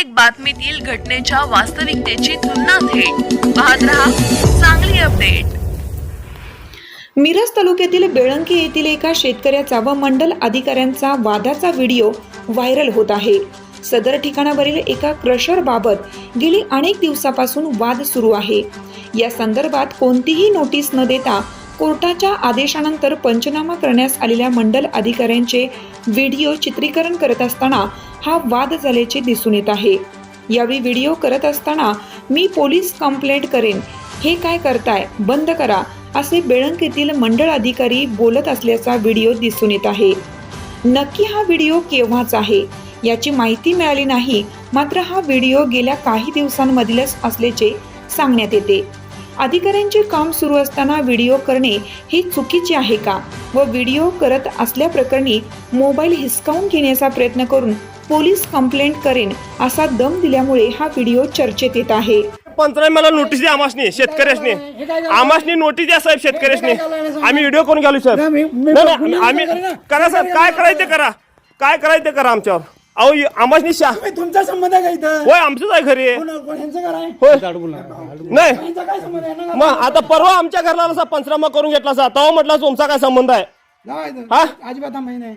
प्रत्येक बातमीतील घटनेच्या वास्तविकतेची तुलना थेट. पाहत रहा चांगली अपडेट. मिरज तालुक्यातील बेळंकी येथील एका शेतकऱ्याचा व मंडल अधिकाऱ्यांचा वादाचा व्हिडिओ व्हायरल होत आहे. सदर ठिकाणावरील एका क्रशर बाबत गेली अनेक दिवसापासून वाद सुरू आहे. या संदर्भात कोणतीही नोटीस न देता कोर्टाच्या आदेशानंतर पंचनामा करण्यास आलेल्या मंडल अधिकाऱ्यांचे व्हिडिओ चित्रीकरण करत असताना हा वाद झाल्याचे दिसून येत आहे. यावेळी व्हिडिओ करत असताना मी पोलीस कंप्लेंट करेन. हे काय करताय? बंद करा असे बेळंक येथील मंडळ अधिकारी बोलत असल्याचा व्हिडिओ दिसून येत आहे. नक्की हा व्हिडिओ केव्हाच आहे? याची माहिती मिळाली नाही मात्र हा व्हिडिओ गेल्या काही दिवसांमधीलच असल्याचे सांगण्यात येते. अधिकाऱ्यांचे काम सुरू असताना व्हिडिओ करणे ही चुकीचे आहे का? व व्हिडिओ करत असल्याप्रकरणी मोबाईल हिसकावून घेण्याचा प्रयत्न करून पोलीस कंप्लेंट करेन असा दम दिल्यामुळे हा व्हिडिओ चर्चेत येत आहे. पंधरा मला नोटीस द्या आमासनी शेतकऱ्यासनी आमासनी नोटीस द्या साहेब शेतकऱ्यासनी आम्ही व्हिडिओ करून घालू साहेब. नाही, नाही, आम्ही करा साहेब. काय करायचं ते करा. काय करायचं ते करा आमच्यावर. अहो आमासनी शा तुम्ही- तुमचा संबंध आहे का इथं? होय आमचंच आहे कोण- कोण- घर आहे? होय. नाही ह्यांचा काय संबंध आहे? ना मग आता परवा आमच्या घरला असा पंचनामा करून घेतला असा. तेव्हा म्हटलं तुमचा काय संबंध आहे? नाही, हा? अजिबात माहिती नाही.